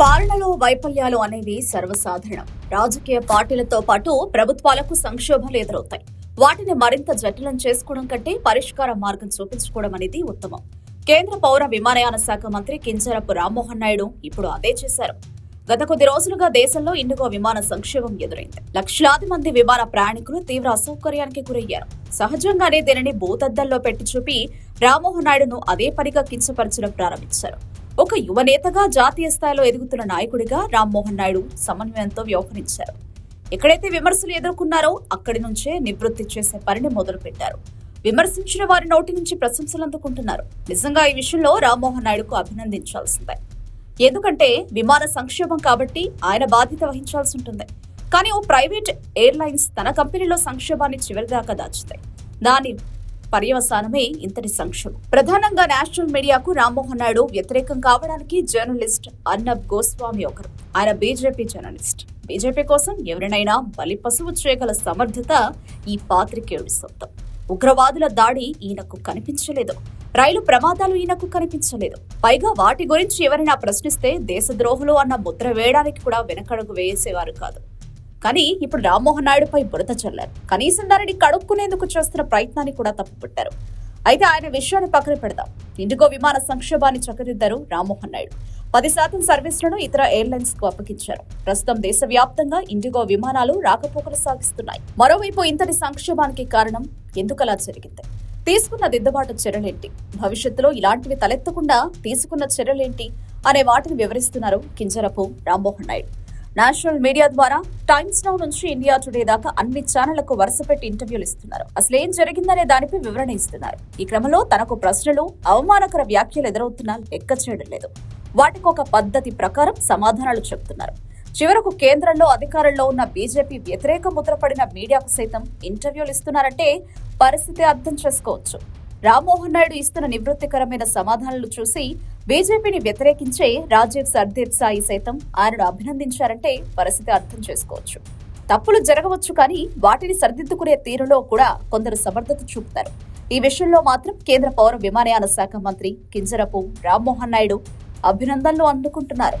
పాలనలో వైఫల్యాలు అనేవి సర్వసాధారణం. రాజకీయ పార్టీలతో పాటు ప్రభుత్వాలకు సంక్షోభాలు ఎదురవుతాయి. వాటిని మరింత జటిలం చేసుకోవడం కంటే పరిష్కార మార్గం చూపించుకోవడం అనేది ఉత్తమం. కేంద్ర పౌర విమానయాన శాఖ మంత్రి కింజరపు రామ్మోహన్ నాయుడు ఇప్పుడు అదే చేశారు. గత కొద్ది రోజులుగా దేశంలో ఇండిగో విమాన సంక్షోభం ఎదురైంది. లక్షలాది మంది విమాన ప్రయాణికులు తీవ్ర అసౌకర్యానికి గురయ్యారు. సహజంగానే దీనిని భూతద్దల్లో పెట్టి చూపి రామ్మోహన్ నాయుడును అదే పనిగా కించపరచడం ప్రారంభించారు. ఒక యువనేతగా జాతీయ స్థాయిలో ఎదుగుతున్న నాయకుడిగా రామ్మోహన్ నాయుడు సమన్వయంతో వ్యవహరించారు. ఎక్కడైతే విమర్శలు ఎదుర్కొన్నారో అక్కడి నుంచే నివృత్తి చేసే పనిని మొదలుపెట్టారు. విమర్శించిన వారి నోటి నుంచి ప్రశంసలు అందుకుంటున్నారు. నిజంగా ఈ విషయంలో రామ్మోహన్ నాయుడుకు అభినందించాల్సిందే. ఎందుకంటే విమాన సంక్షేమం కాబట్టి ఆయన బాధ్యత వహించాల్సి ఉంటుంది. కానీ ఓ ప్రైవేట్ ఎయిర్లైన్స్ తన కంపెనీలో సంక్షోభాన్ని చివరిదాకా దాచుతాయి దాని పర్యవసానమే ఇంతటి సంక్షోభం. ప్రధానంగా నేషనల్ మీడియాకు రామ్మోహన్ నాయుడు వ్యతిరేకం కావడానికి జర్నలిస్ట్ అర్నబ్ గోస్వామి ఒకరు. ఆయన బీజేపీ జర్నలిస్ట్. బీజేపీ కోసం ఎవరినైనా బలి పశువు చేయగల సమర్థత ఈ పాత్రికేయుడి సొంతం. ఉగ్రవాదుల దాడి ఈయనకు కనిపించలేదు. రైలు ప్రమాదాలు ఈయనకు కనిపించలేదు. పైగా వాటి గురించి ఎవరైనా ప్రశ్నిస్తే దేశద్రోహులు అన్న ముద్ర వేయడానికి కూడా వెనకడుగు వేసేవారు కాదు. కానీ ఇప్పుడు రామ్మోహన్ నాయుడుపై బురద చల్లారు. కనీసం దానిని కడుక్కునేందుకు చేస్తున్న ప్రయత్నాన్ని కూడా తప్పుపట్టారు. అయితే ఆయన విషయాన్ని పక్కన పెడదాం. ఇండిగో విమాన సంక్షోభాన్ని చక్కదిద్దారు రామ్మోహన్ నాయుడు. పది శాతం సర్వీసులను ఇతర ఎయిర్లైన్స్కు అప్పగించారు. ప్రస్తుతం దేశవ్యాప్తంగా ఇండిగో విమానాలు రాకపోకలు సాగిస్తున్నాయి. మరోవైపు ఇంతటి సంక్షోభానికి కారణం ఎందుకలా జరిగింది? తీసుకున్న దిద్దుబాటు చర్యలేంటి? భవిష్యత్తులో ఇలాంటివి తలెత్తకుండా తీసుకున్న చర్యలేంటి? అనే వాటిని వివరిస్తున్నారు కింజరపు రామ్మోహన్ నాయుడు. నేషనల్ మీడియా ద్వారా టైమ్స్ నౌ నుంచి ఇండియా టుడే దాకా అన్ని ఛానళ్ళకు వరుసపెట్టి ఇంటర్వ్యూలు ఇస్తున్నారు. అసలు ఏం జరిగిందనే దానిపై వివరణ ఇస్తున్నారు. ఈ క్రమంలో తనకు ప్రశ్నలు అవమానకర వ్యాఖ్యలు ఎదురవుతున్నా లెక్క చేయడం లేదు. వాటికి ఒక పద్ధతి ప్రకారం సమాధానాలు చెబుతున్నారు చివరకు కేంద్రంలో అధికారంలో ఉన్న బీజేపీ వ్యతిరేక ముద్రపడిన మీడియాకు సైతం ఇంటర్వ్యూలు ఇస్తున్నారంటే పరిస్థితి అర్థం చేసుకోవచ్చు. రామ్మోహన్ నాయుడు ఇస్తున్న నివృత్తికరమైన సమాధానాలు చూసి బీజేపీని వ్యతిరేకించే రాజీవ్ సర్దేవ్ సాయి సైతం ఆయనను అభినందించారంటే పరిస్థితి అర్థం చేసుకోవచ్చు. తప్పులు జరగవచ్చు కానీ వాటిని సరిదిద్దుకునే తీరులో కూడా కొందరు సమర్థత చూపుతారు. ఈ విషయంలో మాత్రం కేంద్ర పౌర విమానయాన శాఖ మంత్రి కింజరపు రామ్మోహన్ నాయుడు అభినందనలు అందుకుంటున్నారు.